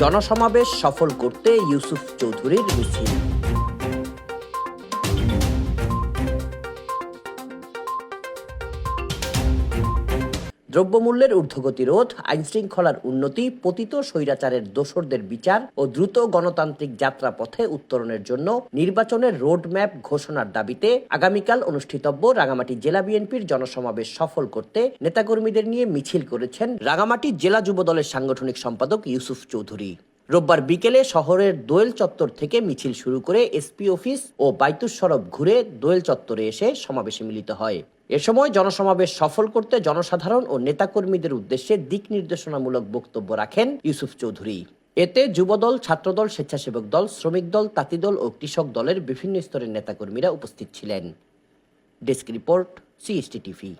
জনসমাবেশ সফল করতে ইউসুফ চৌধুরীর মিছিল। দ্রব্যমূল্যের ঊর্ধ্বগতি রোধ আইনশৃঙ্খলার উন্নতি, পতিত স্বৈরাচারের দোসরদের বিচার ও দ্রুত গণতান্ত্রিক যাত্রাপথে উত্তরণের জন্য নির্বাচনের রোডম্যাপ ঘোষণার দাবিতে আগামীকাল অনুষ্ঠিতব্য রাঙামাটি জেলা বিএনপির জনসমাবেশ সফল করতে নেতাকর্মীদের নিয়ে মিছিল করেছেন রাঙামাটি জেলা যুবদলের সাংগঠনিক সম্পাদক ইউসুফ চৌধুরী। রোববার বিকেলে শহরের দোয়েল চত্বর থেকে মিছিল শুরু করে এসপি অফিস ও বাইতুস সড়ক ঘুরে দোয়েল চত্বরে এসে সমাবেশে মিলিত হয়। এ সময় জনসমাবেশ সফল করতে জনসাধারণ ও নেতাকর্মীদের উদ্দেশ্যে দিক নির্দেশনামূলক বক্তব্য রাখেন ইউসুফ চৌধুরী। এতে যুবদল, ছাত্রদল, স্বেচ্ছাসেবক দল, শ্রমিক দল তাঁতিদল ও কৃষক দলের বিভিন্ন স্তরের নেতাকর্মীরা উপস্থিত ছিলেন। Desk report, CST TV.